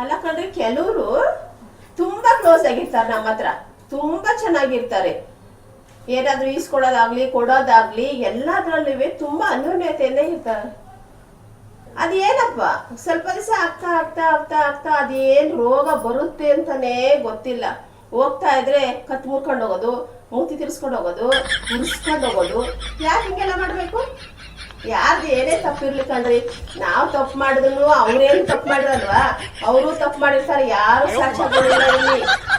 ಅಲ್ಲ ಕಣ್ರಿ, ಕೆಲವರು ತುಂಬಾ ಕ್ಲೋಸ್ ಆಗಿರ್ತಾರೆ ನಮ್ಮ ಹತ್ರ. ತುಂಬಾ ಚೆನ್ನಾಗಿರ್ತಾರೆ. ಏನಾದ್ರೂ ಈಸ್ಕೊಡೋದಾಗ್ಲಿ ಕೊಡೋದಾಗ್ಲಿ ಎಲ್ಲದ್ರಲ್ಲೂ ತುಂಬಾ ಅನ್ಯೋನ್ಯತೆಯಲ್ಲೇ ಇರ್ತಾರೆ. ಅದೇನಪ್ಪ, ಸ್ವಲ್ಪ ದಿವಸ ಆಗ್ತಾ ಆಗ್ತಾ ಆಗ್ತಾ ಆಗ್ತಾ ಅದೇನ್ ರೋಗ ಬರುತ್ತೆ ಅಂತಾನೆ ಗೊತ್ತಿಲ್ಲ. ಹೋಗ್ತಾ ಇದ್ರೆ ಕತ್ ಮುರ್ಕೊಂಡು ಹೋಗೋದು, ಮೂತಿ ತಿರ್ಸ್ಕೊಂಡು ಹೋಗೋದು, ಉರ್ಸ್ಕೊಂಡು ಹೋಗೋದು. ಯಾಕೆ ಹಿಂಗೆಲ್ಲ ಮಾಡ್ಬೇಕು? ಯಾರ್ದು ಏನೇ ತಪ್ಪಿರ್ಲಿ ಕಣ್ರಿ ನಾವ್ ತಪ್ಪು ಮಾಡಿದ್ರು ಅವ್ರೇನು ತಪ್ಪು ಮಾಡಿರಲ್ವಾ ಅವರು ತಪ್ಪು ಮಾಡಿರ್ತಾರೆ ಯಾರು ಸಾಕ್ಷ್ಯಗಳಿಲ್ಲ ಇಲ್ಲಿ.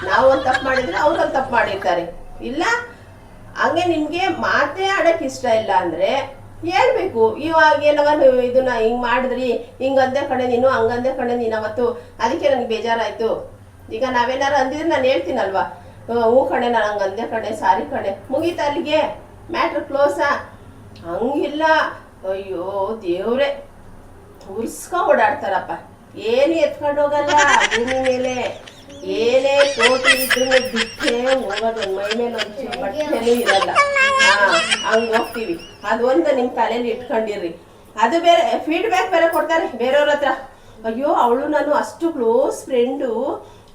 ನಾವು ತಪ್ಪು ಮಾಡಿದ್ರೆ ಅವ್ರು ಒಂದು ತಪ್ಪು ಮಾಡಿರ್ತಾರೆ. ಇಲ್ಲ ಹಂಗೆ ನಿಮ್ಗೆ ಮಾತೇ ಆಡಕ್ ಇಷ್ಟ ಇಲ್ಲ ಅಂದ್ರೆ ಹೇಳ್ಬೇಕು. ಇವಾಗ ಏನವ ನೀವು ಇದನ್ನ ಹಿಂಗ್ ಮಾಡಿದ್ರಿ ಹಿಂಗಂದೆ ಕಣೆ ನೀನು ಹಂಗಂದೆ ಕಣೆ ನೀನು ಅವತ್ತು. ಅದಕ್ಕೆ ನನಗೆ ಬೇಜಾರಾಯ್ತು. ಈಗ ನಾವೇನಾರು ಅಂದಿದ್ರೆ ನಾನು ಹೇಳ್ತೀನಲ್ವಾ? ಹೂ ಹ್ಞೂ ಕಣೆ ನಾನು ಹಂಗಂದೆ ಕಣೆ ಸಾರಿ ಕಣೆ. ಮುಗೀತಾ ಅಲ್ಲಿಗೆ? ಮ್ಯಾಟ್ರ್ ಕ್ಲೋಸಾ? ಹಂಗಿಲ್ಲ. ಅಯ್ಯೋ, ದೇವ್ರೆ ಉರ್ಸ್ಕೊಂಡ್ ಓಡಾಡ್ತಾರಪ್ಪ. ಏನು ಎತ್ಕೊಂಡು ಹೋಗಲ್ಲ, ಭೂಮಿ ಮೇಲೆ. ಏನೇ ಕೋಟಿ ಇದ್ರು ಬಿಟ್ಟೆ ಹೋಗೋದು, ಮೈ ಮೇಲೆ ಒಂದು ಬಟ್ಟೆನೂ ಇರಲ್ಲ. ಹಂಗ್ ಹೋಗ್ತೀವಿ. ಅದೊಂದು ನಿಮ್ ತಲೆಯಲ್ಲಿ ಇಟ್ಕೊಂಡಿರ್ರಿ. ಅದು ಬೇರೆ ಫೀಡ್ಬ್ಯಾಕ್ ಬೇರೆ ಕೊಡ್ತಾರೆ ಬೇರೆಯವ್ರ ಹತ್ರ. ಅಯ್ಯೋ, ಅವಳು ನಾನು ಅಷ್ಟು ಕ್ಲೋಸ್ ಫ್ರೆಂಡು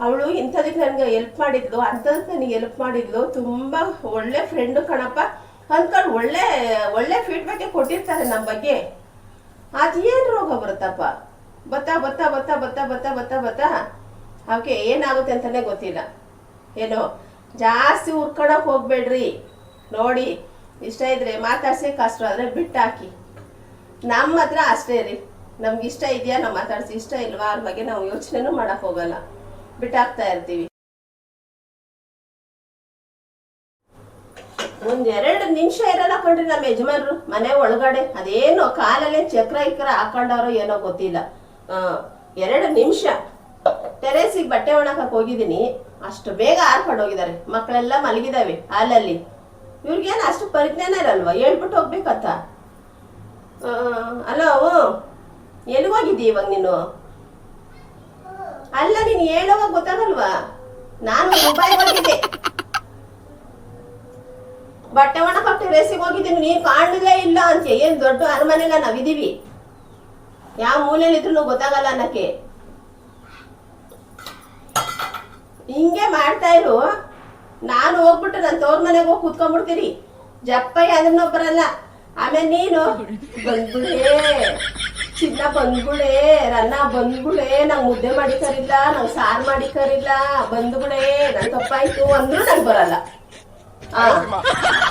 ಅವಳು ಇಂಥದಕ್ಕೆ ನನಗೆ ಹೆಲ್ಪ್ ಮಾಡಿದ್ಲು ಅಂಥದಕ್ಕೆ ನನಗೆ ಹೆಲ್ಪ್ ಮಾಡಿದ್ಲು. ತುಂಬಾ ಒಳ್ಳೆ ಫ್ರೆಂಡು ಕಣಪ್ಪ. ಅಂದ್ಕೊಂಡು ಒಳ್ಳೆ ಒಳ್ಳೆ ಫೀಡ್ಬ್ಯಾಕೆ ಕೊಟ್ಟಿರ್ತಾರೆ ನಮ್ಮ ಬಗ್ಗೆ. ಅದೇನು ರೋಗ ಬರುತ್ತಪ್ಪ? ಬತ್ತಾ ಬತ್ತಾ ಬತ್ತಾ ಬತ್ತಾ ಬತ್ತಾ ಬತ್ತಾ ಬತ್ತಾ. ಅವಕ್ಕೆ ಏನಾಗುತ್ತೆ ಅಂತಾನೆ ಗೊತ್ತಿಲ್ಲ. ಏನೋ, ಜಾಸ್ತಿ ಉರ್ಕೊಳಕ್ ಹೋಗ್ಬೇಡ್ರಿ. ನೋಡಿ, ಇಷ್ಟ ಇದ್ರೆ ಮಾತಾಡ್ಸಿ, ಕಷ್ಟ ಆದರೆ ಬಿಟ್ಟಾಕಿ. ನಮ್ಮ ಹತ್ರ ಅಷ್ಟೇ ರೀ. ನಮ್ಗೆ ಇಷ್ಟ ಇದೆಯಾ, ನಾವು ಮಾತಾಡ್ಸಿ, ಇಷ್ಟ ಇಲ್ವಾ ಅವ್ರ ಬಗ್ಗೆ ನಾವು ಯೋಚನೆನೂ ಮಾಡಕ್ ಹೋಗಲ್ಲ. ಬಿಟ್ಟಾಕ್ತಾ ಇರ್ತೀವಿ. ಒಂದ್ ಎರಡು ನಿಮಿಷ ಇರಲ್ಲ ಕಣ್ರಿ ನಮ್ಮ ಯಜಮಾನ್ರು. ಮನೆ ಒಳಗಡೆ ಅದೇನೋ ಕಾಲಲ್ಲೇ ಚಕ್ರ ಇಕ್ರ ಹಾಕೊಂಡವ್ರೋ ಏನೋ ಗೊತ್ತಿಲ್ಲ. ಎರಡು ನಿಮಿಷ. ಟೆರೇಸಿಗೆ ಬಟ್ಟೆ ಒಣಕಕ್ ಹೋಗಿದ್ದೀನಿ. ಅಷ್ಟು ಬೇಗ ಹಾರ್ಕೊಂಡು ಹೋಗಿದ್ದಾರೆ. ಮಕ್ಕಳೆಲ್ಲ ಮಲಗಿದಾವೆ ಹಾಲಲ್ಲಿ. ಇವ್ರಿಗೇನು ಅಷ್ಟು ಪರಿಜ್ಞಾನ ಇರಲ್ವಾ? ಹೇಳ್ಬಿಟ್ಟು ಹೋಗ್ಬೇಕತ್ತ. ಅಲೋ, ಎಲ್ಲಿ ಹೋಗಿದ್ದಿ ಇವಾಗ ನೀನು? ಅಲ್ಲ, ನೀನು ಹೇಳೋವಾಗ ಗೊತ್ತಾಗಲ್ವಾ? ನಾನು ದುಬೈ ಹೋಗಿದ್ದೆ. ಬಟ್ಟೆ ಒಣಕಕ್ ಟೆರೇಸಿಗೆ ಹೋಗಿದ್ದೀನಿ, ನೀನು ಕಾಣಲೇ ಇಲ್ಲ ಅಂತ. ಏನು ದೊಡ್ಡ ಅರಮನೆಲ್ಲ ನಾವಿದ್ದೀವಿ. ಯಾವ ಮೂಲೆಯಲ್ಲಿ ಇದ್ರು ಗೊತ್ತಾಗಲ್ಲ ಅನ್ನಕ್ಕೆ. ಹಿಂಗೆ ಮಾಡ್ತಾ ಇರು. ನಾನು ಹೋಗ್ಬಿಟ್ಟು ನನ್ನ ತೋರ್ ಮನೆಗೆ ಹೋಗಿ ಕುತ್ಕೊಂಡ್ಬಿಡ್ತೀರಿ ಜಪ್ಪಯ್ಯ ಅದನ್ನ ಆಮೇಲೆ ನೀನು, ಬಂದ್ಬಿಡೇ. ಚಿನ್ನ ಬಂದ್ಬಿಡೆ, ರನ್ನ ಬಂದ್ಬಿಡೆ. ನಂಗೆ ಮುದ್ದೆ ಮಾಡಿ ಕರಿಲ್ಲ ನಂಗೆ ಸಾರು ಮಾಡಿ ಕರಿಲ್ಲ ಬಂದ್ಬಿಡೇ. ನನ್ ತಪ್ಪಾಯ್ತು ಅಂದ್ರೂ ನಂಗೆ ಬರಲ್ಲ. ಇಡು